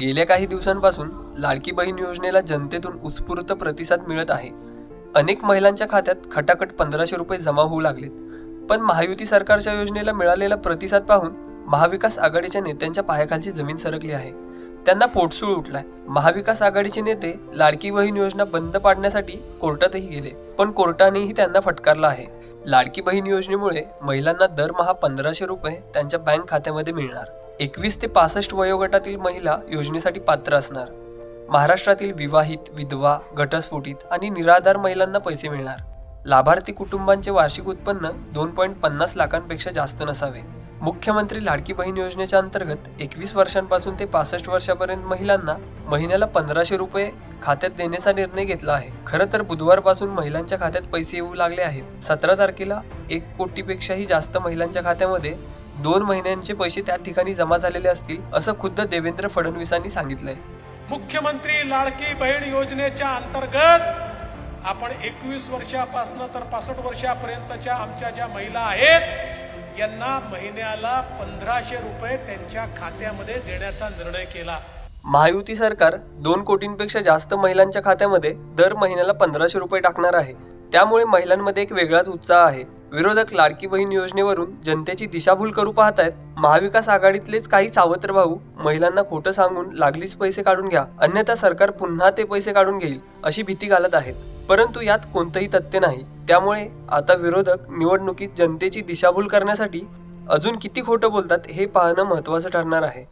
गेल्या काही दिवसांपासून लाडकी बहीण योजनेला जनतेतून उत्स्फूर्त प्रतिसाद मिळत आहे. अनेक महिलांच्या खात्यात खटाखट पंधराशे रुपये जमा होऊ लागलेत. पण महायुती सरकारच्या योजनेला मिळालेला प्रतिसाद पाहून महाविकास आघाडीच्या नेत्यांच्या पायाखालची जमीन सरकली आहे. त्यांना पोटसूळ उठलाय. महाविकास आघाडीचे नेते लाडकी बहीण योजना बंद पाडण्यासाठी कोर्टातही गेले पण कोर्टानेही त्यांना फटकारला आहे. लाडकी बहीण योजनेमुळे महिलांना दरमहा पंधराशे रुपये त्यांच्या बँक खात्यामध्ये मिळणार. एकवीस ते पासष्ट वयोगटातील महिला योजनेसाठी पात्र असणार. महाराष्ट्रातील विवाहित विधवा घटस्फोटित आणि निराधार महिलांना पैसे मिळणार. लाभार्थी कुटुंबांचे वार्षिक उत्पन्न दोन पॉईंट पन्नास लाखांपेक्षा जास्त नसावे. मुख्यमंत्री लाडकी बहीण योजनेच्या अंतर्गत एकवीस वर्षांपासून ते पासष्ट वर्षापर्यंत महिलांना महिन्याला पंधराशे रुपये खात्यात देण्याचा निर्णय घेतला आहे. खरं तर बुधवारपासून महिलांच्या खात्यात पैसे येऊ लागले आहेत. सतरा तारखेला एक कोटीपेक्षाही जास्त महिलांच्या खात्यामध्ये दोन महिन्यांचे पैसे त्या ठिकाणी जमा झालेले असतील असं खुद्द देवेंद्र फडणवीसांनी सांगितलंय. मुख्यमंत्री लाडकी बहीण योजनेच्या अंतर्गत आपण एकवीस वर्षापासून तर पासष्ट वर्षापर्यंतच्या आमच्या ज्या महिला आहेत यांना महिन्याला पंधराशे रुपये त्यांच्या खात्यामध्ये देण्याचा निर्णय केला. महायुती सरकार दोन कोटींपेक्षा जास्त महिलांच्या खात्यामध्ये दर महिन्याला पंधराशे रुपये टाकणार आहे. त्यामुळे महिलांमध्ये एक वेगळाच उत्साह आहे. विरोधक लाडकी बहीण योजनेवरून जनतेची दिशाभूल करू पाहतायत महाविकास आघाडीतलेच काही सावत्र भाऊ महिलांना खोटं सांगून लागलीच पैसे काढून घ्या अन्यथा सरकार पुन्हा ते पैसे काढून घेईल अशी भीती घालत आहेत. परंतु यात कोणतंही तथ्य नाही. त्यामुळे आता विरोधक निवडणुकीत जनतेची दिशाभूल करण्यासाठी अजून किती खोटं बोलतात हे पाहणं महत्त्वाचं ठरणार आहे.